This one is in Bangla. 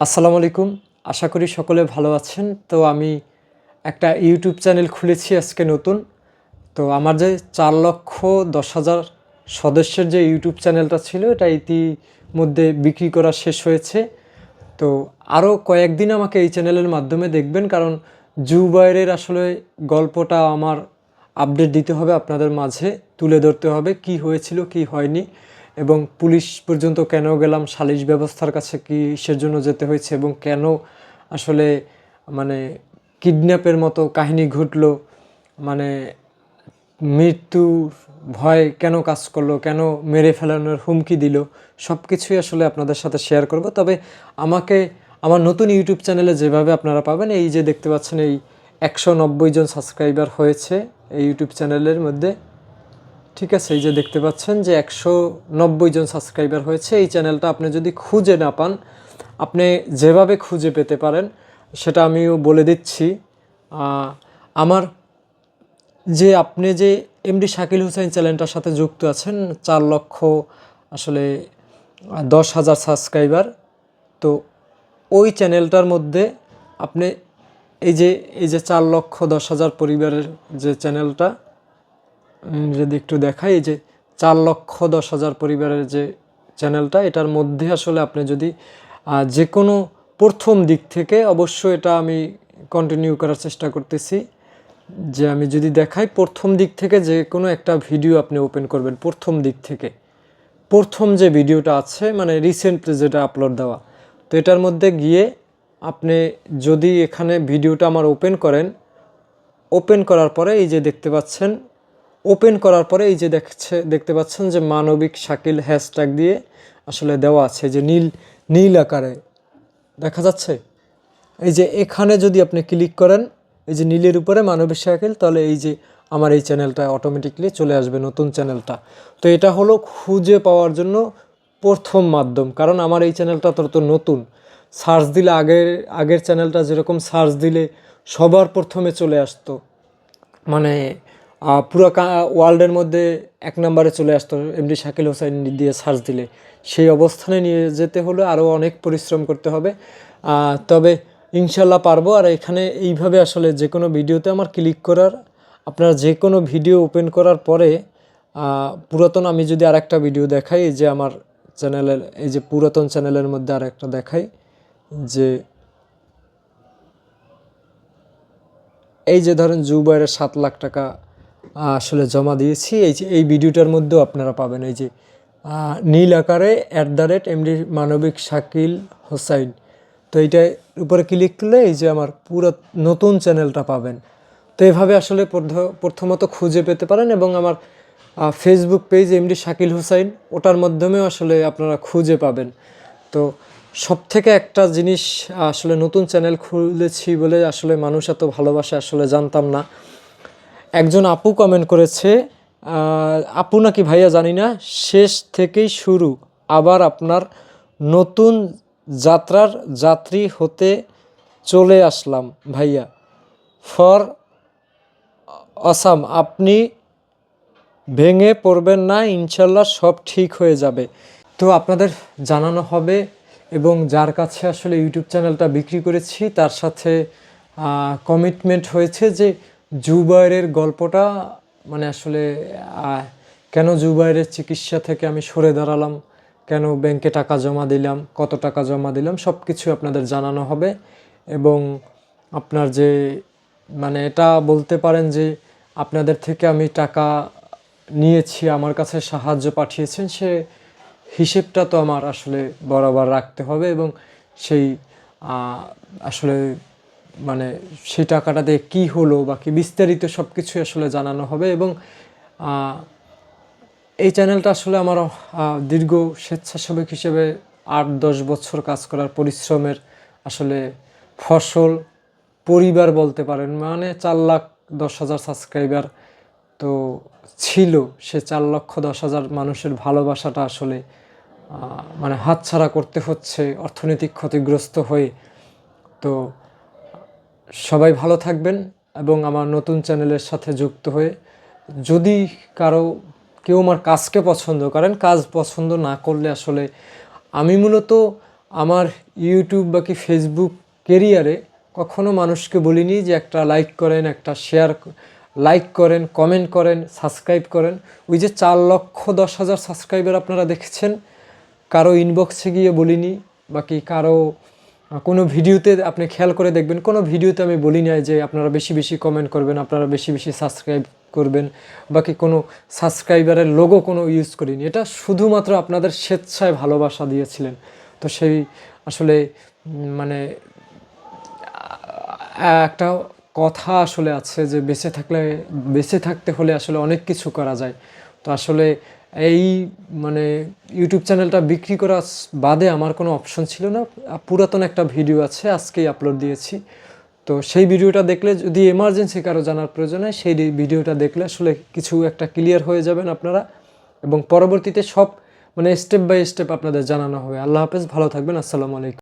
আসসালামু আলাইকুম। আশা করি সকলে ভালো আছেন। তো আমি একটা ইউটিউব চ্যানেল খুলেছি আজকে নতুন। তো আমার যে চার লক্ষ দশ হাজার সদস্যের যে ইউটিউব চ্যানেলটা ছিল, এটা ইতিমধ্যে বিক্রি করা শেষ হয়েছে। তো আরও কয়েকদিন আমাকে এই চ্যানেলের মাধ্যমে দেখবেন, কারণ জুবাইরের আসলে গল্পটা আমার আপডেট দিতে হবে, আপনাদের মাঝে তুলে ধরতে হবে, কি হয়েছিল, কি হয়নি। এবং পুলিশ পর্যন্ত কেন গেলাম? সালিশ ব্যবস্থার কাছে কিসের জন্য যেতে হয়েছে? এবং কেন আসলে মানে কিডন্যাপের মতো কাহিনী ঘটলো? মানে মৃত্যুর ভয় কেন কাজ করল? কেন মেরে ফেলানোর হুমকি দিল? সব কিছুই আসলে আপনাদের সাথে শেয়ার করব। তবে আমাকে, আমার নতুন ইউটিউব চ্যানেলে যেভাবে আপনারা পাবেন, এই যে দেখতে পাচ্ছেন, এই একশো নব্বই জন সাবস্ক্রাইবার হয়েছে এই ইউটিউব চ্যানেলের মধ্যে। ঠিক আছে, এই যে দেখতে পাচ্ছেন যে একশো নব্বই জন সাবস্ক্রাইবার হয়েছে। এই চ্যানেলটা আপনি যদি খুঁজে না পান, আপনি যেভাবে খুঁজে পেতে পারেন, সেটা আমিও বলে দিচ্ছি। আমার যে আপনি যে এমডি শাকিল হুসাইন চ্যানেলটার সাথে যুক্ত আছেন, চার লক্ষ আসলে দশ হাজার সাবস্ক্রাইবার তো ওই চ্যানেলটার মধ্যে আপনি এই যে এই যে চার লক্ষ দশ হাজার পরিবারের যে চ্যানেলটা যদি একটু দেখাই যে চার লক্ষ দশ হাজার পরিবারের যে চ্যানেলটা, এটার মধ্যে আসলে আপনি যদি যে কোনো প্রথম দিক থেকে অবশ্য এটা আমি কন্টিনিউ করার চেষ্টা করতেছি। যে আমি যদি দেখাই, প্রথম দিক থেকে যে কোনো একটা ভিডিও আপনি ওপেন করবেন, প্রথম দিক থেকে। প্রথম যে ভিডিওটা আছে মানে রিসেন্টলি যেটা আপলোড দেওয়া, তো এটার মধ্যে গিয়ে আপনি যদি এখানে ভিডিওটা আমার ওপেন করেন ওপেন করার পরে এই যে দেখতে পাচ্ছেন ওপেন করার পরে এই যে দেখছে, দেখতে পাচ্ছেন যে মানবিক শাকিল হ্যাশট্যাগ দিয়ে আসলে দেওয়া আছে যে নীল নীল আকারে। দেখা যাচ্ছে? এই যে এখানে যদি আপনি ক্লিক করেন, এই যে নীলের উপরে মানবিক শাকিল, তাহলে এই যে আমার এই চ্যানেলটা অটোমেটিকলি চলে আসবে, নতুন চ্যানেলটা তো এটা হলো খুঁজে পাওয়ার জন্য প্রথম মাধ্যম, কারণ আমার এই চ্যানেলটা তো নতুন। সার্চ দিলে আগের আগের চ্যানেলটা যেরকম সার্চ দিলে সবার প্রথমে চলে আসতো। মানে পুরো ওয়ার্ল্ডের মধ্যে এক নম্বরে চলে আসতো এমডি শাকিল হোসেন দিয়ে সার্চ দিলে। সেই অবস্থানে নিয়ে যেতে হলে আরও অনেক পরিশ্রম করতে হবে। তবে ইনশাল্লাহ পারব। আর এখানে এইভাবে আসলে যে কোনো ভিডিওতে আমার ক্লিক করার, আপনারা যে কোনো ভিডিও ওপেন করার পরে পুরাতন আমি যদি আর একটা ভিডিও দেখাই যে আমার চ্যানেলের, এই যে পুরাতন চ্যানেলের মধ্যে আর একটা দেখাই, যে এই যে ধরেন জুবাইরের সাত লাখ টাকা আসলে জমা দিয়েছি। এই যে, এই ভিডিওটার মধ্যেও আপনারা পাবেন এই যে নীল আকারে অ্যাট দ্য রেট এমডি মানবিক শাকিল হোসাইন। তো এইটার উপরে ক্লিক করলে এই যে আমার পুরো নতুন চ্যানেলটা পাবেন। তো এভাবে আসলে প্রথ- প্রথমত খুঁজে পেতে পারেন এবং আমার Facebook page MD Shakil Hossain, ওটার মাধ্যমেও আসলে আপনারা খুঁজে পাবেন। তো সব থেকে একটা জিনিস আসলে নতুন চ্যানেল খুলেছি বলে আসলে মানুষ এত ভালোবাসে আসলে জানতাম না। একজন আপু কমেন্ট করেছে আপু নাকি ভাইয়া জানি না, শেষ থেকেই শুরু, আবার আপনার নতুন যাত্রার যাত্রী হতে চলে আসলাম ভাইয়া। ফর অসাম, আপনি ভেঙে পড়বেন না, ইনশাল্লাহ সব ঠিক হয়ে যাবে। তো আপনাদের জানানো হবে এবং যার কাছে আসলে ইউটিউব চ্যানেলটা বিক্রি করেছি, তার সাথে কমিটমেন্ট হয়েছে যে জুবাইরের গল্পটা মানে আসলে কেন জুবাইরের চিকিৎসা থেকে আমি সরে দাঁড়ালাম, কেন ব্যাংকে টাকা জমা দিলাম, কত টাকা জমা দিলাম সব কিছু আপনাদের জানানো হবে। এবং আপনার যে মানে এটা বলতে পারেন যে, আপনাদের থেকে আমি টাকা নিয়েছি, আমার কাছে সাহায্য পাঠিয়েছেন, সে হিসেবটা তো আমার আসলে বরাবর রাখতে হবে এবং সেই আসলে মানে সেই টাকাটা দিয়ে কী হলো বা কি বিস্তারিত সব কিছুই আসলে জানানো হবে এবং এই চ্যানেলটা আসলে আমার দীর্ঘ স্বেচ্ছাসেবক হিসেবে আট দশ বছর কাজ করার পরিশ্রমের আসলে ফসল পরিবার বলতে পারেন মানে চার লাখ দশ হাজার সাবস্ক্রাইবার তো ছিল, সে চার লক্ষ দশ হাজার মানুষের ভালোবাসাটা আসলে মানে হাতছাড়া করতে হচ্ছে, অর্থনৈতিক ক্ষতিগ্রস্ত হয়ে, তো সবাই ভালো থাকবেন এবং আমার নতুন চ্যানেলের সাথে যুক্ত হয়ে যদি কারও কেউ আমার কাজকে পছন্দ করেন, কাজ পছন্দ না করলে আসলে আমি মূলত আমার ইউটিউব বা কি ফেসবুক কেরিয়ারে কখনো মানুষকে বলিনি যে একটা লাইক করেন, একটা শেয়ার লাইক করেন কমেন্ট করেন সাবস্ক্রাইব করেন। ওই যে চার লক্ষ দশ হাজার সাবস্ক্রাইবার আপনারা দেখেছেন, কারও ইনবক্সে গিয়ে বলিনি বাকি কারও কোনো ভিডিওতে আপনি খেয়াল করে দেখবেন, কোনো ভিডিওতে আমি বলি নাই যে আপনারা বেশি বেশি কমেন্ট করবেন, আপনারা বেশি বেশি সাবস্ক্রাইব করবেন বাকি কোনো সাবস্ক্রাইবারের লোগো কোনো ইউজ করিনি। এটা শুধুমাত্র আপনাদের স্বেচ্ছায় ভালোবাসা দিয়েছিলেন। তো সেই আসলে মানে একটা কথা আসলে আছে যে বেঁচে থাকলে, বেঁচে থাকতে হলে আসলে অনেক কিছু করা যায়। তো আসলে এই মানে ইউটিউব চ্যানেলটা বিক্রি করা বাদে আমার কোনো অপশন ছিল না। পুরাতন একটা ভিডিও আছে, আজকেই আপলোড দিয়েছি। তো সেই ভিডিওটা দেখলে যদি এমার্জেন্সি কারও জানার প্রয়োজন হয়, সেই ভিডিওটা দেখলে আসলে কিছু একটা ক্লিয়ার হয়ে যাবেন আপনারা। এবং পরবর্তীতে সব মানে স্টেপ বাই স্টেপ আপনাদের জানানো হবে। আল্লাহ হাফেজ, ভালো থাকবেন, আসসালামু আলাইকুম।